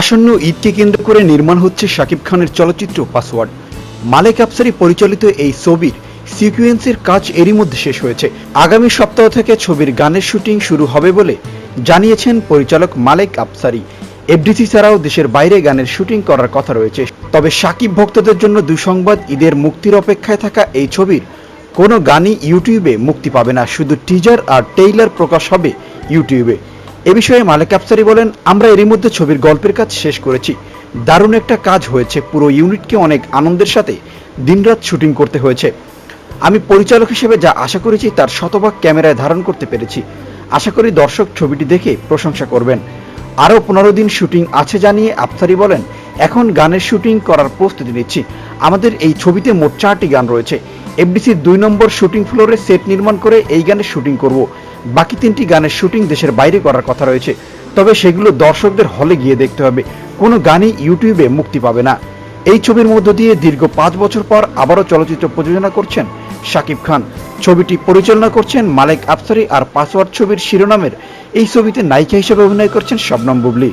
আসন্ন ঈদকে কেন্দ্র করে নির্মাণ হচ্ছে শাকিব খানের চলচ্চিত্র পাসওয়ার্ড। মালেক আফসারি পরিচালিত এই ছবির সিকুয়েন্সের কাজ এরই মধ্যে শেষ হয়েছে। আগামী সপ্তাহ থেকে ছবির গানের শুটিং শুরু হবে বলে জানিয়েছেন পরিচালক মালেক আফসারি। এফডিসি ছাড়াও দেশের বাইরে গানের শুটিং করার কথা রয়েছে। তবে শাকিব ভক্তদের জন্য দুঃসংবাদ, ঈদের মুক্তির অপেক্ষায় থাকা এই ছবির কোনো গানই ইউটিউবে মুক্তি পাবে না। শুধু টিজার আর টেইলার প্রকাশ হবে ইউটিউবে। এ বিষয়ে মালেক আফসারি বলেন, আমরা এরই মধ্যে ছবির গল্পের কাজ শেষ করেছি। দারুণ একটা কাজ হয়েছে। পুরো ইউনিটকে অনেক আনন্দের সাথে দিনরাত শুটিং করতে হয়েছে। আমি পরিচালক হিসেবে যা আশা করেছি, তার শতভাগ ক্যামেরায় ধারণ করতে পেরেছি। আশা করি দর্শক ছবিটি দেখে প্রশংসা করবেন। আরও পনেরো দিন শুটিং আছে জানিয়ে আফসারি বলেন, এখন গানের শুটিং করার প্রস্তুতি নিচ্ছি। আমাদের এই ছবিতে মোট চারটি গান রয়েছে। এফডিসির দুই নম্বর শুটিং ফ্লোরে সেট নির্মাণ করে এই গানের শুটিং করব। বাকি তিনটি গানের শুটিং দেশের বাইরে করার কথা রয়েছে। তবে সেগুলো দর্শকদের হলে গিয়ে দেখতে হবে। কোনো গানই ইউটিউবে মুক্তি পাবে না। এই ছবির মধ্য দিয়ে দীর্ঘ পাঁচ বছর পর আবারও চলচ্চিত্র প্রযোজনা করছেন শাকিব খান। ছবিটি পরিচালনা করছেন মালেক আফসারি আর পাসওয়ার্ড ছবির শিরোনামের এই ছবিতে নায়িকা হিসেবে অভিনয় করছেন শবনম বুবলি।